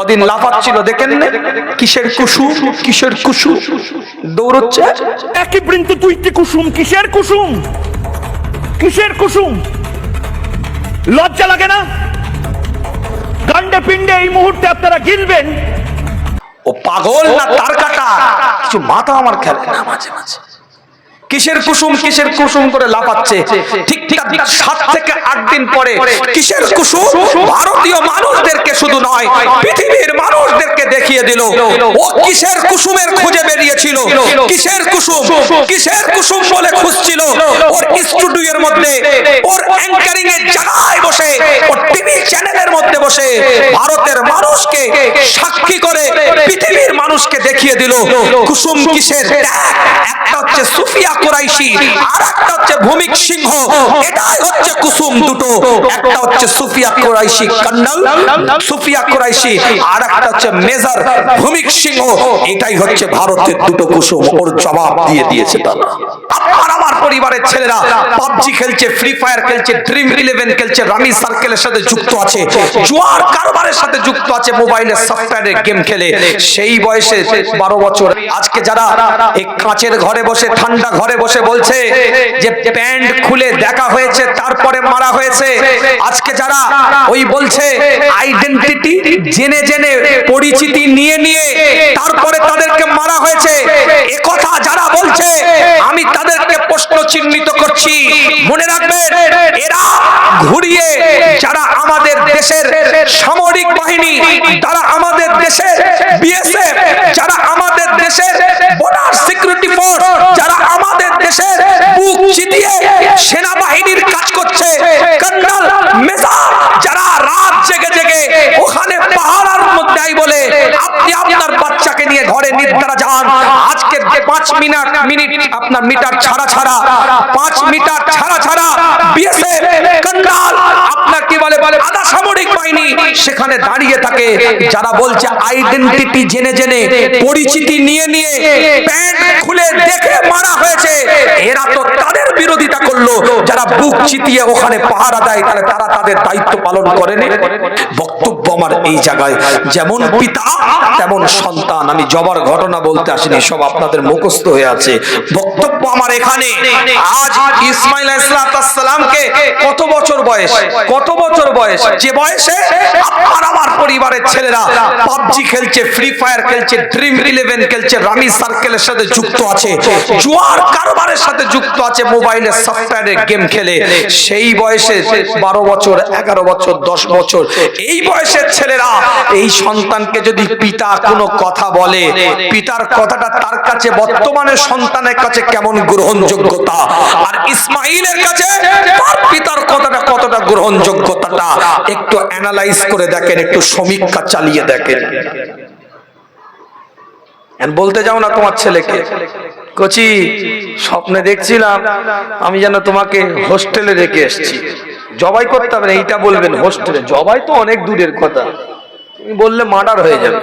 কদিন লাফাচ্ছিল দেখেন না? কিসের কুসুম কিসের কুসুম? দৌড়চ্ছে। একই বৃন্তে দুইটি কুসুম কিসের কুসুম? কিসের কুসুম? লজ্জা লাগে না? গান্ডে পিণ্ডে এই মুহূর্তে আপনারা গিলবেন? ও পাগল না তার কাটা? কিছু মাথা আমার খেলে না মাঝে মাঝে। কিসের কুসুম কিসের কুসুম করে লাফাচ্ছে? ঠিক ঠিক সাত থেকে আট দিন পরে কিসের কুসুম? ভারতীয় মানুষদেরকে শুধু নয় পৃথিবীর মানুষদেরকে দেখিয়ে দিল। ও কিসের কুসুমের খুঁজে বেরিয়েছিল? কিসের কুসুম? কিসের কুসুম? বলে খুঁজছিল? ওর স্টুডিওর মধ্যে ওর অ্যাঙ্কারিং এর জায়গায় বসে ওর টিভি চ্যানেলের মধ্যে বসে ভারতের মানুষকে সাক্ষী করে পৃথিবীর মানুষকে দেখিয়ে দিল। কুসুম কিসের? একটা হচ্ছে সুফিয়া কুরাইশি। ভারতের দুটো কুসুম, ওর জবাব দিয়ে দিয়েছে তারা। আমার পরিবারের ছেলেরা, পাবজি খেলছে, ফ্রি ফায়ার খেলছে, ড্রিম ইলেভেন খেলছে, রামি সার্কেলের সাথে যুক্ত আছে, জুয়ার কারবারের সাথে যুক্ত আছে, মোবাইলে সফটওয়্যারে গেম খেলে। সেই বয়সে বারো বছর, আজকে যারা এই কাঁচের ঘরে বসে ঠান্ডা ঘরে বসে বলছে যে প্যান্ট খুলে দেখা হয়েছে, তারপরে মারা হয়েছে। আজকে যারা ওই বলছে আইডেন্টিটি জেনে জেনে পরিচিতি নিয়ে নিয়ে তারপরে তাদেরকে মারা হয়েছে, এ কথা যারা বলছে, আমি তাদেরকে প্রশ্ন চিহ্নিত করছি। মনে রাখবেন, এরা ঘুরিয়ে যারা আমাদের দেশের সামরিক বাহিনী, তারা আমাদের দেশের বিএসএফ যারা চিতিয়ে সেনাবাহিনীর কাজ করছে। কর্নাল মেজার যারা রাত জেগে জেগে ওখানে পাহাড়ার মধ্যেই বলে, আপনি আপনার বাচ্চাকে নিয়ে ঘরে নিদ্রা যান। আজকে পাঁচ মিনিট মিনিট আপনার মিটার ছাড়া ছাড়া, পাঁচ মিটার ছাড়া ছাড়া, বিএসএফ কন্ডাল আপনার কি বলে বলে আধা বাহিনী সেখানে দাঁড়িয়ে থাকে। যারা বলছে আইডেন্টিটি জেনে জেনে, পরিচিতি নিয়ে নিয়ে, প্যান্ট খুলে দেখে মারা হয়েছে, এরা তো তাদের বিরোধিতা করল। যারা বুক চিতিয়ে ওখানে পাহারা দেয়, তাহলে তারা তাদের দায়িত্ব পালন করেনি। বক্তব্য আমার এই জায়গায়। যেমন পিতা তেমন সন্তান। আমি জবার ঘটনা বলতে আসিনি সব আপনাদের মুখস্থ হয়ে আছে। বক্তব্য আমার এখানে। আজ ইসমাইল ইসলাতামকে কত বছর বয়স? কত বছর বয়স? যে বয়সে আপনার আমার পরিবারের ছেলেরা পাবজি খেলছে ফ্রি ফায়ার খেলছে ড্রিম ইলেভেন খেলছে রামি সার্কেলের সাথে যুক্ত আছে জুয়ার কারবারের সাথে যুক্ত আছে মোবাইলের সফটওয়্যারে গেম খেলে। সেই বয়সে বারো বছর এগারো বছর দশ বছর এই বয়সের ছেলেরা, এই সন্তানকে যদি পিতা কোনো কথা বলে, পিতার কথাটা তার কাছে, বর্তমানে সন্তানের কাছে কেমন গ্রহণযোগ্যতা? আর ইসমাইলের কাছে তার পিতার কথাটা কতটা গ্রহণযোগ্যতাটা? একটু অ্যানালাইজ করে দেখেন, একটু সমীক্ষা চালিয়ে দেখেন। বলতে যাও না তোমার ছেলেকে। কচি, স্বপ্নে দেখছিলাম, আমি যেন তোমাকে হোস্টেলে রেখে এসেছি। জবাই করতে হবে না, এইটা বলবেন হোস্টেলে। জবাই তো অনেক দূরের কথা। তুমি বললে মার্ডার হয়ে যাবে।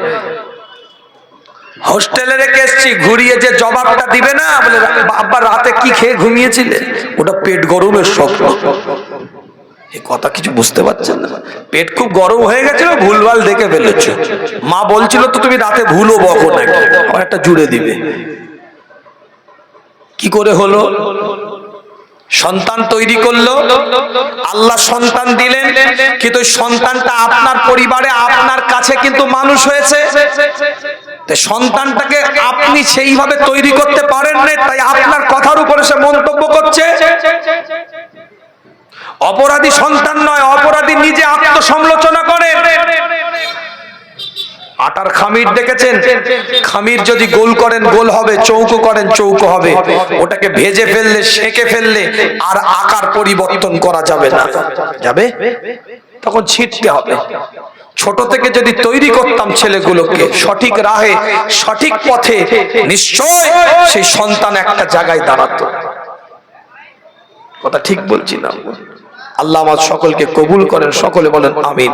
হোস্টেলে রেখে এসছি, ঘুরিয়ে যে জবাবটা দিবে না, বলে আব্বা রাতে কি খেয়ে ঘুমিয়েছিলে? ওটা পেট গরমের স্বপ্ন এই কথা কিছু বুঝতে পারছেন না। পেট খুব গরম হয়ে গেছিল, ভুলভাল দেখে ফেলেছো। মা বলছিল তো তুমি রাতে ভুলও বকো নাকি? একটা জুড়ে দিবে। কি করে হলো? সন্তান তৈরি করল। আল্লাহ সন্তান দিলেন, কিন্তু সন্তানটা আপনার পরিবারে, আপনার কাছে কিন্তু মানুষ হয়েছে। সন্তানটাকে আপনি সেইভাবে তৈরি করতে পারেন না তাই আপনার কথার উপরে সে মন্তব্য করছে। অপরাধী সন্তান নয়, অপরাধী নিজে আত্মসমালোচনা করে। আটার খামির দেখেছেন খামির যদি গোল করেন, গোল হবে, চৌকো করেন, চৌকো হবে। ওটাকে ভেজে ফেললে, সেঁকে ফেললে আর আকার পরিবর্তন করা যাবে না। যাবে? তখন ছিটতে হবে। ছোট থেকে যদি তৈরি করতাম ছেলেগুলোকে, সঠিক রাহে, সঠিক পথে, নিশ্চয় সেই সন্তান একটা জায়গায় দাঁড়াতো। কথা ঠিক বলছি না আল্লাহ আমার সকলকে কবুল করেন, সকলে বলেন আমিন।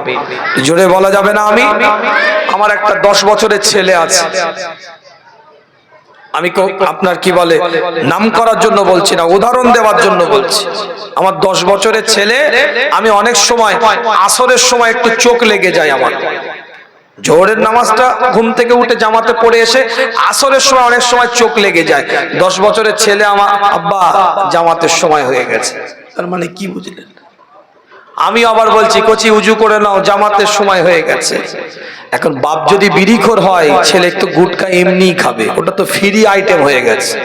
জোরে বলা যাবে না আমি আমার একটা দশ বছরের ছেলে আছে। আমি আপনার কি বলে, নাম করার জন্য বলছি না, উদাহরণ দেওয়ার জন্য বলছি। আমার দশ বছরের ছেলে, আমি অনেক সময় আসরের সময় একটু চোখ লেগে যায় আমার। জোহরের নামাজটা ঘুম থেকে উঠে জামাতে পড়ে এসে আসরের সময় অনেক সময় চোখ লেগে যায়। দশ বছরের ছেলে আমার আব্বা, জামাতের সময় হয়ে গেছে। তার মানে কি বুঝলেন? আমি আবার বলছি, কচি, উজু করে নাও, জামাতের সময় হয়ে গেছে। এখন বাপ যদি বিড়িখোর হয়, ছেলে একটু গুটকা এমনি খাবে, ওটা তো ফ্রি আইটেম হয়ে গেছে।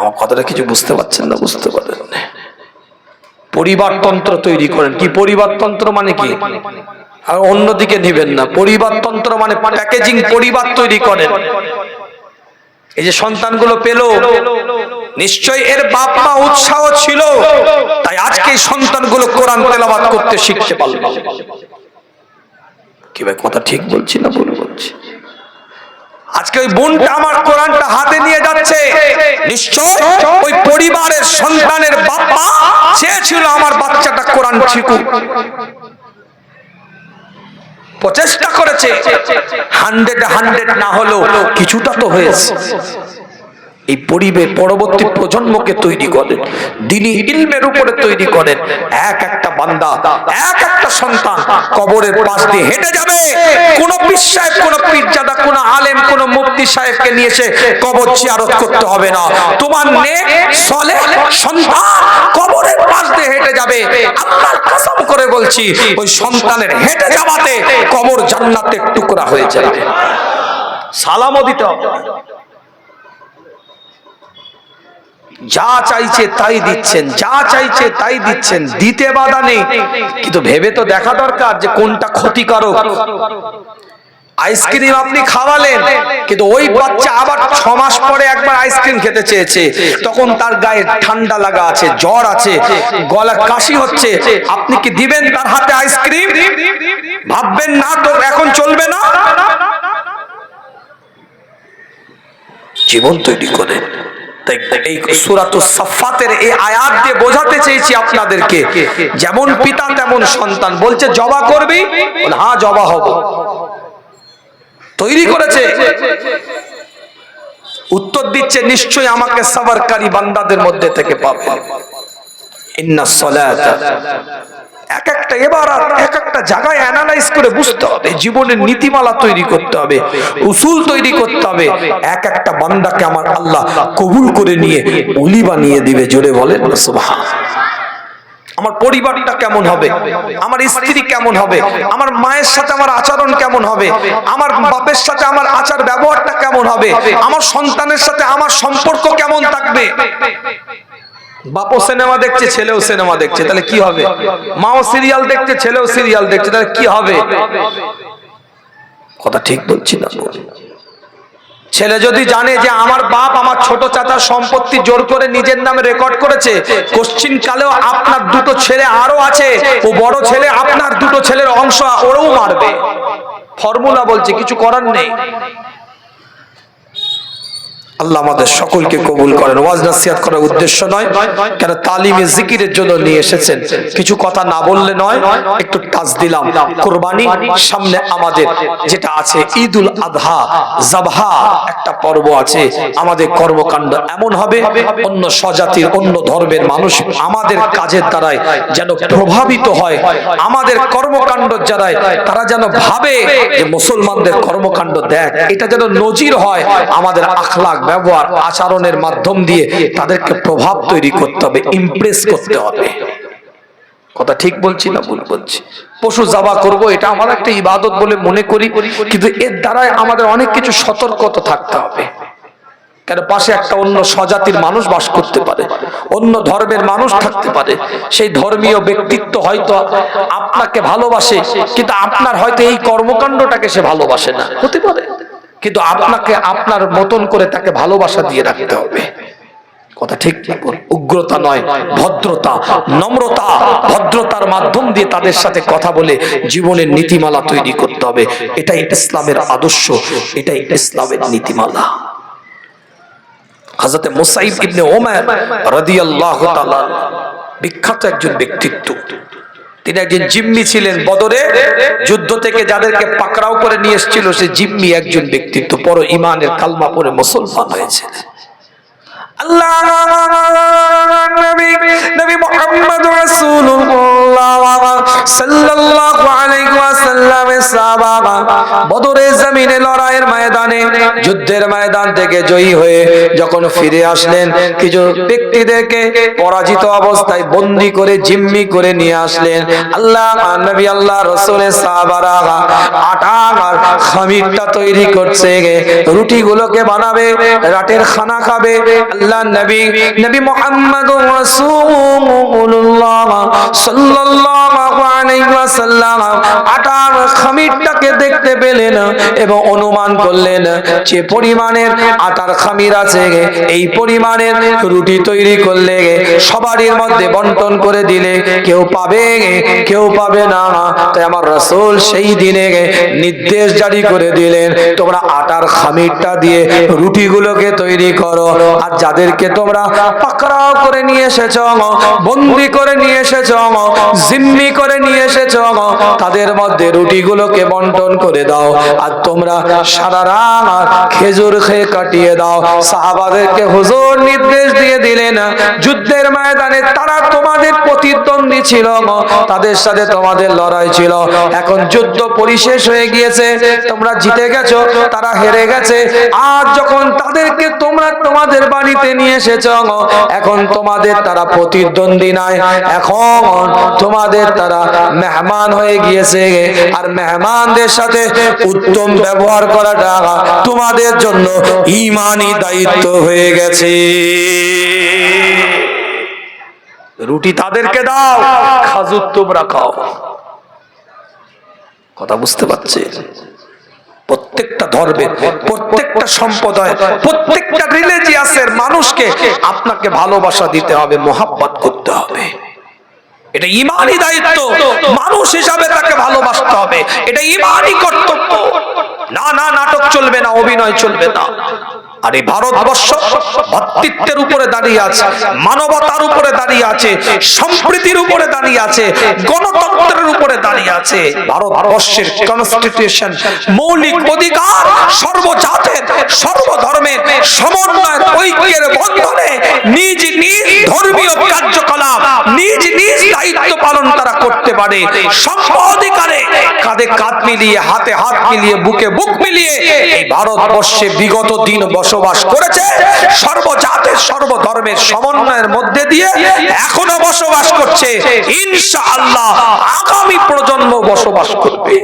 আমার কথাটা কিছু বুঝতে পারছেন না, বুঝতে পারেন পরিবারতন্ত্র তৈরি করেন। কি পরিবারতন্ত্র মানে কি? আর অন্যদিকে নেবেন না। পরিবারতন্ত্র মানে প্যাকেজিং পরিবার তৈরি করেন। এই যে সন্তানগুলো পেল নিশ্চয় এর বাপ মা উৎসাহ ছিল। তাই আজকে সন্তানগুলো কোরআন তেলাবাদ করতে শিখতে পারল। কি ভাই, কথা ঠিক বলছি না ভুল বলছি? আজকে ওই বোনটা আমার কোরআনটা হাতে নিয়ে যাচ্ছে। নিশ্চয় ওই পরিবারের সন্তানের বাবা চেয়েছিল আমার বাচ্চাটা কোরআন শিখুক। প্রচেষ্টা করেছে। হান্ড্রেড হান্ড্রেড না হলেও কিছুটা তো হয়েছে। এই পরিবেশ পরবর্তী প্রজন্মকে তৈরি করেন, দিনী ইলমের উপরে তৈরি করেন এক একটা বান্দা, এক একটা সন্তান কবরের পাশ দিয়ে হেঁটে যাবে। কোন সাহেব, কোন পীরজাদা, কোন আলেম, কোন মুফতি সাহেবকে নিয়ে এসে কবর জিয়ারত করতে হবে না। তোমার নেক, সলে সন্তান কবরের পাশ দিয়ে হেঁটে যাবে। আল্লাহর কসম করে বলছি, ওই সন্তানের হেঁটে যাওয়াতে কবর জান্নাতের টুকরা হয়ে যাবে। সালামও দিতে হবে। যা চাইছে তাই দিচ্ছেন, যা চাইছে তাই দিচ্ছেন, দিতে বাধা নেই। কিন্তু ভেবে তো দেখা দরকার যে কোনটা ক্ষতিকারক। আইসক্রিম আপনি খাওয়ালেন, কিন্তু ওই বাচ্চা আবার ছ মাস পরে একবার আইসক্রিম খেতে চেয়েছে। তখন তার গায়ে ঠান্ডা লাগা আছে, জ্বর আছে, গলা কাশি হচ্ছে। আপনি কি দিবেন তার হাতে আইসক্রিম? ভাববেন না তো এখন চলবে না? জীবন তৈরি করে তাই এই সুরাতুস সাফাতের এই আয়াত বোঝাতে চেয়েছি আপনাদেরকে, যেমন পিতা তেমন সন্তান। বলছে, জবা করবি? হ্যাঁ জবা হব। তৈরি করেছে। উত্তর দিচ্ছে, নিশ্চয়ই আমাকে সাবারকারী বান্দাদের মধ্যে থেকে পাবে। ইন্না সলাতা এক একটা, এবার এক একটা জায়গায় অ্যানালাইজ করে বুঝতে হবে, জীবনের নীতিমালা তৈরি করতে হবে, উসুল তৈরি করতে হবে, এক একটা বান্দাকে আমার আল্লাহ কবুল করে নিয়ে উলি বানিয়ে দিবে, জোরে বলেন আমার পরিবারটা কেমন হবে? আমার স্ত্রী কেমন হবে? আমার মায়ের সাথে আমার আচরণ কেমন হবে? আমার বাপের সাথে আমার আচার ব্যবহারটা কেমন হবে? আমার সন্তানের সাথে আমার সম্পর্ক কেমন থাকবে? বাপও সিনেমা দেখছে, ছেলেও সিনেমা দেখছে, তাহলে কি হবে? মাও সিরিয়াল দেখছে, ছেলেও সিরিয়াল দেখছে, তাহলে কি হবে? কথা ঠিক বলছি না ছেলে যদি জানে যে আমার বাপ আমার ছোট চাচার সম্পত্তি জোর করে নিজের নামে রেকর্ড করেছে, কোশ্চিন কালেও আপনার দুটো ছেলে আরও আছে, ও বড় ছেলে, আপনার দুটো ছেলের অংশ ওরও মারবে। ফর্মুলা বলছে, কিছু করার নেই। আল্লাহ আমাদের সকলকে কবুল করেন। ওয়াজ নাসিহাত করার উদ্দেশ্য নয়, কেন তালিমে জিকিরের জন্য নিয়ে এসেছেন। কিছু কথা না বললে নয়, একটু টাচ দিলাম। কোরবানি সামনে আমাদের যেটা আছে, ঈদুল আধা জাবহা, একটা পর্ব আছে। আমাদের কর্মকাণ্ড এমন হবে, অন্য স্বজাতির, অন্য ধর্মের মানুষ আমাদের কাজের দ্বারাই যেন প্রভাবিত হয়। আমাদের কর্মকাণ্ড যারাই তারা যেন ভাবে যে মুসলমানদের কর্মকাণ্ড দেখ, এটা যেন নজির হয় আমাদের আখলাক ব্যবহার আচরণের মাধ্যম দিয়ে তাদেরকে প্রভাব তৈরি করতে হবে ইমপ্রেস করতে হবে। কথা ঠিক বলছি না ভুল বলছি? পশু জাবা করব, এটা আমার একটা ইবাদত বলে মনে করি, কিন্তু এর দ্বারাই আমাদের অনেক কিছু সতর্কতা থাকতে হবে। কেন? পাশে একটা অন্য স্বজাতির মানুষ বাস করতে পারে, অন্য ধর্মের মানুষ থাকতে পারে। সেই ধর্মীয় ব্যক্তিত্ব হয়তো আপনাকে ভালোবাসে, কিন্তু আপনার হয়তো এই কর্মকাণ্ডটাকে সে ভালোবাসে না। হতে পারে। কিন্তু আপনাকে আপনার মতন করে তাকে ভালোবাসা দিয়ে রাখতে হবে। কথা ঠিক? উগ্রতা নয়, ভদ্রতা। নম্রতা, ভদ্রতার মাধ্যম দিয়ে তাদের সাথে কথা বলে জীবনের নীতিমালা তৈরি করতে হবে। এটাই ইসলামের আদর্শ, এটাই ইসলামের নীতিমালা। হযরতে মুসাইব ইবনে ওমর রাদিয়াল্লাহু তাআলা বিখ্যাত একজন ব্যক্তিত্ব। তিনি একজন জিম্মি ছিলেন বদরে, যুদ্ধ থেকে যাদেরকে পাকড়াও করে নিয়ে এসেছিল, সে জিম্মি একজন ব্যক্তিত্ব পর ইমানের কালমা পরে মুসলমান হয়েছে বদরের জমিনে লড়াইয়ের ময়দানে যুদ্ধের ময়দান থেকে জয়ী হয়ে যখন ফিরে আসলেন কিছু ব্যক্তিদেরকে পরাজিত অবস্থায় বন্দি করে জিম্মি করে নিয়ে আসলেন আল্লাহ নবী আল্লাহ রসুলের সাহাবারা আটা আর খামিরটা তৈরি করছে রুটিগুলোকে বানাবে রাতের খানা খাবে আল্লাহ এবং অনুমান করলেন, যে পরিমাণের আটার খামির আছে, এই পরিমাণের রুটি তৈরি করলে সবারই মধ্যে বন্টন করে দিলে কেউ পাবে কেউ পাবে না। তাই আমার রসুল সেই দিনে নির্দেশ জারি করে দিলেন, তোমরা আটার খামিরটা দিয়ে রুটিগুলোকে তৈরি করো, আর যাদেরকে তোমরা পাকড়াও করে নিয়ে এসেছ বন্দি করে নিয়ে এসেছ জিম্মি করে নিয়ে এসেছ তাদের মধ্যে রুটিগুলোকে বন্টন করে দাও আর তোমরা সারা রাত খেজুর খেয়ে কাটিয়ে দাও। সাহাবাদেরকে হুজুর নির্দেশ দিয়ে দিলেন, যুদ্ধের ময়দানে তারা তোমাদের প্রতিদ্বন্দ্বী ছিল তাদের সাথে তোমাদের লড়াই ছিল। এখন যুদ্ধ পরিশেষ হয়ে গিয়েছে, তোমরা জিতে গেছো, তারা হেরে গেছে। আর যখন তাদেরকে তোমরা তোমাদের বাড়িতে নিয়ে এসেছ। এখন তোমাদের তারা প্রতিদ্বন্দ্বী নাই। এখন তোমাদের তারা মেহমান হয়ে গিয়েছে। আর মেহমানদের সাথে উত্তম ব্যবহার করাটা তোমাদের জন্য ইমানি দায়িত্ব হয়ে গেছে। রুটি তাদেরকে দাও, খাজুর তোমরা খাও। কথা বুঝতে পারছি? প্রত্যেকটা ধর্মের প্রত্যেকটা সম্প্রদায়, প্রত্যেকটা রিলিজিয়াসের মানুষকে আপনাকে ভালোবাসা দিতে হবে, মোহাব্বত করতে হবে। এটা ইমানই দায়িত্ব। মানুষ হিসাবে তাকে ভালোবাসতে হবে। এটা ইমানই কর্তব্য। না না, নাটক চলবে না, অভিনয় চলবে না। আর এই ভারতবর্ষ ভ্রাতৃত্বের উপরে দাঁড়িয়ে আছে, মানবতার উপরে দাঁড়িয়ে আছে, সম্প্রীতির উপরে দাঁড়িয়ে আছে, গণতন্ত্রের উপরে দাঁড়িয়ে আছে। ভারতবর্ষের কনস্টিটিউশন মৌলিক অধিকার সর্বজাতের, সর্বধর্মের সমন্বয় ঐক্যের বন্ধনে নিজ নিজ ধর্মীয় কার্যকলাপ, নিজ নিজ দায়িত্ব পালন তারা করতে পারে। সম্পাধিকারে কাঁধে কাঁধ মিলিয়ে, হাতে হাত মিলিয়ে, বুকে বুক মিলিয়ে এই ভারতবর্ষে বিগত দিন বসবাস করেছে, সর্বজাতের সর্বধর্মের সমন্বয়ের মধ্যে দিয়ে এখনও বসবাস করছে। ইনশাআল্লাহ আগামী প্রজন্ম বসবাস করবে।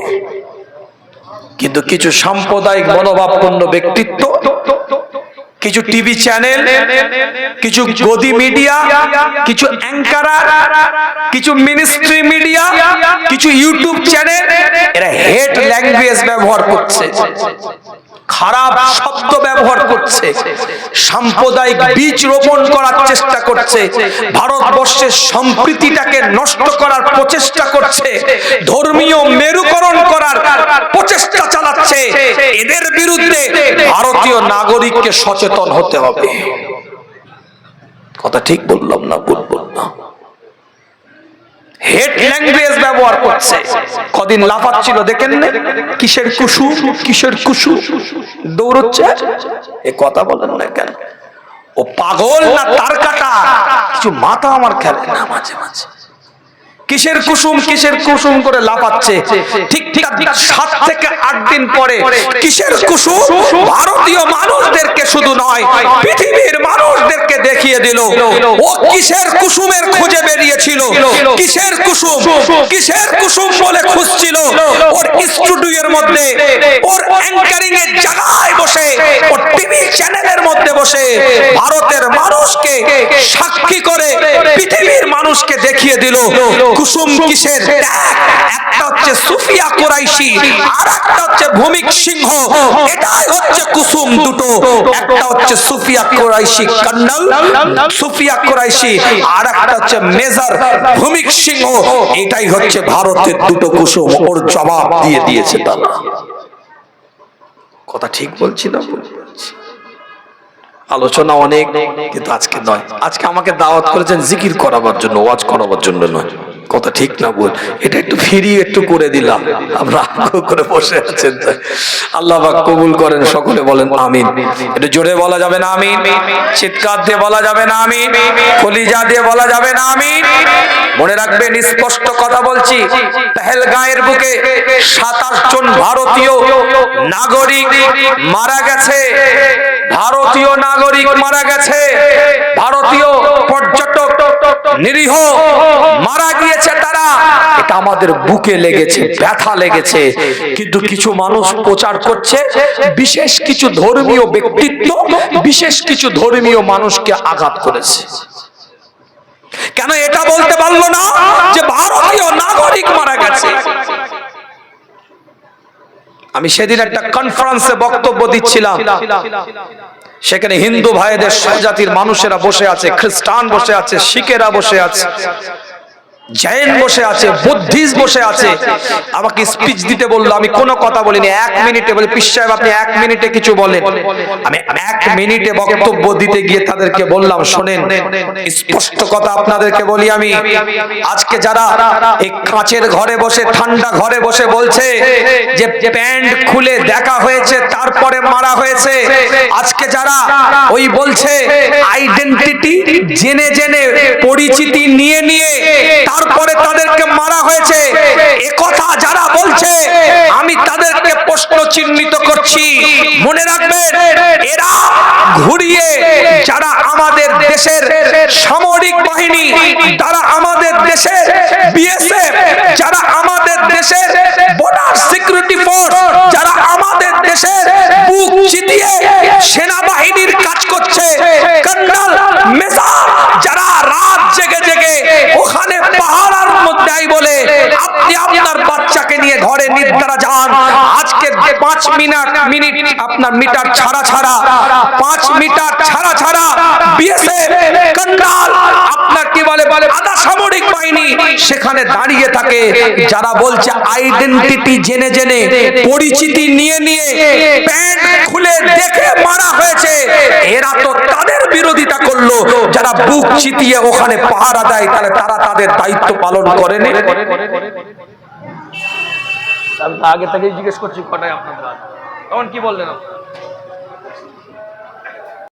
কিন্তু কিছু সাম্প্রদায়িক মনোভাবপূর্ণ ব্যক্তিত্ব, কিছু টিভি চ্যানেল, কিছু গদি মিডিয়া, কিছু অ্যাঙ্কারার, কিছু মিনিস্ট্রি মিডিয়া, কিছু ইউটিউব চ্যানেল, এরা হেট ল্যাঙ্গুয়েজ ব্যবহার করছে। খারাপ শব্দ ব্যবহার করছে সাম্প্রদায়িক বীজ রোপণ করার চেষ্টা করছে ভারতবর্ষের সম্প্রীতিটাকে নষ্ট করার প্রচেষ্টা করছে ধর্মীয় মেরুকরণ করার প্রচেষ্টা চালাচ্ছে এদের বিরুদ্ধে ভারতীয় নাগরিককে সচেতন হতে হবে। কথা ঠিক বললাম না ভুল বললাম। হেড ল্যাঙ্গুয়েজ ব্যবহার করছে। কদিন লাফাচ্ছিল, দেখেন না? কিসের কুসু কিসের কুসু? দৌড়চ্ছে। এ কথা বলেন না কেন? ও পাগল না তার কাটা? কিছু মাথা আমার খেলে না, মাঝে মাঝে। কিসের কুসুম কিসের কুসুম করে লাফাচ্ছে? ঠিক ঠিক সাত থেকে আট দিন পরে কিসের কুসুম? ভারতীয় মানুষদেরকে শুধু নয় পৃথিবীর মানুষদেরকে দেখিয়ে দিল। ও কিসের কুসুমের খুঁজে বেরিয়েছিল? কিসের কুসুম? কিসের কুসুম বলে খুঁজছিল? ওর স্টুডিওর মধ্যে ওর অ্যাঙ্কারিং এর জায়গায় বসে ওর টিভি চ্যানেলের মধ্যে বসে ভারতের মানুষকে সাক্ষী করে পৃথিবীর মানুষকে দেখিয়ে দিল। কুসুম কিসের? একটা হচ্ছে সুফিয়া কোরাইশি আর একটা হচ্ছে ভূমিক সিংহ। এটাই হচ্ছে কুসুম দুটো। একটা হচ্ছে সুফিয়া কোরাইশি সুফিয়া কোরাইশি আর একটা হচ্ছে মেজর ভূমিক সিংহ। এটাই হচ্ছে ভারতের দুটো কুসুম ওর জবাব দিয়ে দিয়েছে তারা। কথা ঠিক বলছি না বলছি? আলোচনা অনেক, কিন্তু আজকে নয়। আজকে আমাকে দাওয়াত করেছেন জিকির করাবার জন্য, ওয়াজ করাবার জন্য নয়। কথা ঠিক না বল। এটা একটু ফিরিয়ে একটু করে দিলাম। আমরা করে বসে আছেন আল্লাহ পাক কবুল করেন, সকলে বলেন আমিন। এটা জোরে বলা যাবে না আমিন। চিৎকার দিয়ে বলা যাবে না আমিন। কলিজা দিয়ে বলা যাবে না আমিন। মনে রাখবেন, স্পষ্ট কথা বলছি। পেহেলগাঁয়ের বুকে সাতাশ জন ভারতীয় নাগরিক মারা গেছে। ভারতীয় নাগরিক মারা গেছে। ভারতীয় পর্যটক নিরীহ মারা আমাদের বুকে লেগেছে, ব্যথা লেগেছে। কিন্তু কিছু মানুষ প্রচার করছে, বিশেষ কিছু ধর্মীয় ব্যক্তিত্ব, বিশেষ কিছু ধর্মীয় মানুষকে আঘাত করেছে। কেন এটা বলতে পারল না যে ভারতীয় নাগরিক মারা গেছে? আমি সেদিন একটা কনফারেন্সে বক্তব্য দিচ্ছিলাম। সেখানে হিন্দু ভাইদের সব জাতির মানুষেরা বসে আছে, খ্রিস্টান বসে আছে, শিখেরা বসে আছে। জৈন বসে আছে, বুদ্ধিস্ট বসে আছে। আমাকে স্পিচ দিতে বলল, আমি কোনো কথা বলিনি। এক মিনিটে বলে পিস সাহেব, আপনি এক মিনিটে কিছু বলেন। আমি এক মিনিটে বক্তব্য দিতে গিয়ে তাদেরকে বললাম, শোনেন, স্পষ্ট কথা আপনাদেরকে বলি আমি। আজকে যারা এই কাঁচের ঘরে বসে, ঠান্ডা ঘরে বসে বলছে যে প্যান্ট খুলে দেখা হয়েছে, তারপরে মারা হয়েছে, আজকে যারা ওই বলছে আইডেন্টিটি জেনে জেনে পরিচিতি নিয়ে নিয়ে তারপরে তাদেরকে মারা হয়েছে। একথা যারা বলছে, আমি তাদেরকে প্রশ্ন চিহ্নিত করছি। মনে রাখবেন, এরা ঘুরিয়ে যারা আমাদের দেশের সামরিক বাহিনী তারা আমাদের দেশের বিএসএফ যারা আমাদের দেশের বর্ডার সিকিউরিটি ফোর্স যারা আমাদের দেশের বুক চিতিয়ে সেনাবাহিনীর কাজ করছে। কর্নাল মেজর যারা রাত জেগে জেগে ওখানে পাহাড়ার মধ্যে বলে আপনি আপনার নিয়ে ঘরে নির্ধারা যান। আজকে পাঁচ মিনিট মিনিট আপনার মিটার ছাড়া ছাড়া। পাঁচ মিটার ছাড়া ছাড়া বিএসএফ কন্ডাল আপনার কি বলে বলে আধা সামরিক বাহিনী সেখানে দাঁড়িয়ে থাকে। যারা বলছে আইডেন্টিটি জেনে জেনে পরিচিতি নিয়ে নিয়ে প্যান্ট খুলে দেখে মারা হয়েছে। এরা তো তাদের বিরোধিতা করল। যারা বুক চিতিয়ে ওখানে পাহারা দেয় তাহলে তারা তাদের দায়িত্ব পালন করেনি। আমি তো আগে থেকেই জিজ্ঞেস করছি কটায় আপনাদের তখন কি বললেন আপনারা?